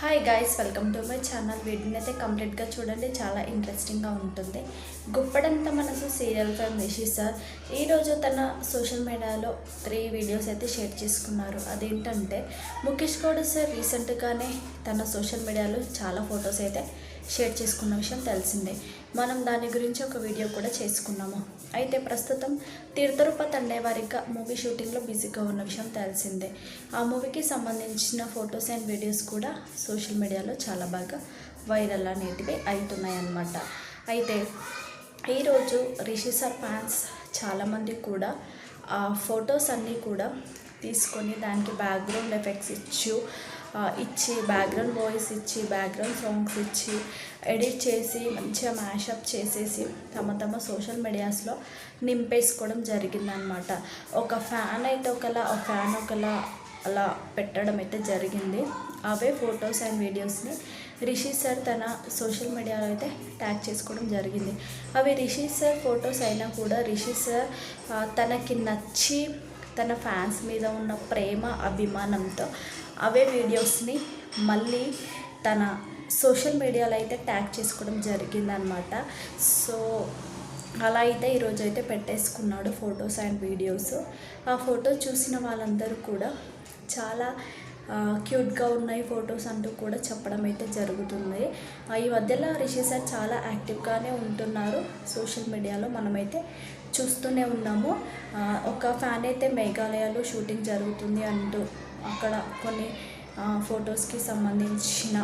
Hi guys welcome to my channel వీడియోని అయితే కంప్లీట్గా చూడండి. చాలా ఇంట్రెస్టింగ్గా ఉంటుంది. గుప్పడంత మనసు సీరియల్ ఫ్రమ్ రిషి సార్. ఈరోజు తన సోషల్ మీడియాలో త్రీ వీడియోస్ అయితే షేర్ చేసుకున్నారు. అదేంటంటే ముఖేష్ గౌడ్ సార్ రీసెంట్గానే తన సోషల్ మీడియాలో చాలా ఫొటోస్ అయితే షేర్ చేసుకున్న విషయం తెలిసిందే. మనం దాని గురించి ఒక వీడియో కూడా చేసుకున్నాము. అయితే ప్రస్తుతం తీర్థరుపతి అండేవారిక మూవీ షూటింగ్లో బిజీగా ఉన్న విషయం తెలిసిందే. ఆ మూవీకి సంబంధించిన ఫొటోస్ అండ్ వీడియోస్ కూడా సోషల్ మీడియాలో చాలా బాగా వైరల్ అనేటివి అవుతున్నాయి అన్నమాట అయితే ఈరోజు రిషి సార్ ఫ్యాన్స్ చాలామంది కూడా ఆ ఫొటోస్ అన్నీ కూడా తీసుకొని దానికి బ్యాక్గ్రౌండ్ ఎఫెక్ట్స్ ఇచ్చు ఇచ్చి బ్యాక్గ్రౌండ్ వాయిస్ ఇచ్చి బ్యాక్గ్రౌండ్ సాంగ్స్ ఇచ్చి ఎడిట్ చేసి మంచిగా మ్యాషప్ చేసేసి తమ తమ సోషల్ మీడియాస్లో నింపేసుకోవడం జరిగిందనమాట ఒక ఫ్యాన్ అయితే ఒకలా ఒక ఫ్యాన్ ఒకలా అలా పెట్టడం అయితే జరిగింది. అవే ఫొటోస్ అండ్ వీడియోస్ని రిషి సార్ తన సోషల్ మీడియాలో అయితే ట్యాగ్ చేసుకోవడం జరిగింది. అవి రిషి సార్ ఫొటోస్ అయినా కూడా రిషి సార్ తనకి నచ్చి తన ఫ్యాన్స్ మీద ఉన్న ప్రేమ అభిమానంతో. అవే వీడియోస్ని మళ్ళీ తన సోషల్ మీడియాలో అయితే ట్యాగ్ చేసుకోవడం జరిగిందనమాట సో అలా అయితే ఈరోజు అయితే పెట్టేసుకున్నాడు ఫొటోస్ అండ్ వీడియోస్. ఆ ఫోటో చూసిన వాళ్ళందరూ కూడా చాలా క్యూట్గా ఉన్నాయి ఫొటోస్ అంటూ కూడా చెప్పడం అయితే జరుగుతుంది. ఈ మధ్యలో రిషి సార్ చాలా యాక్టివ్గానే ఉంటున్నారు. సోషల్ మీడియాలో మనమైతే చూస్తూనే ఉన్నాము. ఒక ఫ్యాన్ అయితే మేఘాలయాలో షూటింగ్ జరుగుతుంది అంటూ అక్కడ కొన్ని ఫొటోస్కి సంబంధించిన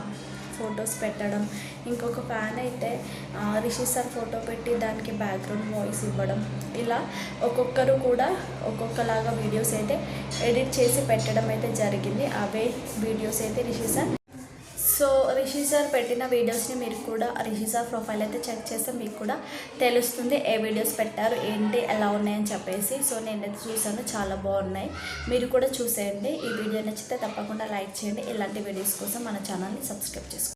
ఫొటోస్ పెట్టడం. ఇంకొక ఫ్యాన్ అయితే రిషి సార్ ఫోటో పెట్టి దానికి బ్యాక్గ్రౌండ్ వాయిస్ ఇవ్వడం. ఇలా ఒక్కొక్కరు కూడా ఒక్కొక్కలాగా వీడియోస్ అయితే ఎడిట్ చేసి పెట్టడం అయితే జరిగింది. అవే వీడియోస్ అయితే Rishi sir so Rishi sir పెట్టిన వీడియోస్ని మీరు కూడా రిషి సార్ ప్రొఫైల్ అయితే చెక్ చేస్తే మీకు కూడా తెలుస్తుంది ఏ వీడియోస్ పెట్టారు ఏంటి ఎలా ఉన్నాయని చెప్పేసి. సో నేనైతే చూసాను చాలా బాగున్నాయి. మీరు కూడా చూసేయండి. ఈ వీడియో నచ్చితే తప్పకుండా లైక్ చేయండి. ఇలాంటి వీడియోస్ కోసం మన ఛానల్ని సబ్స్క్రైబ్ చేసుకోండి.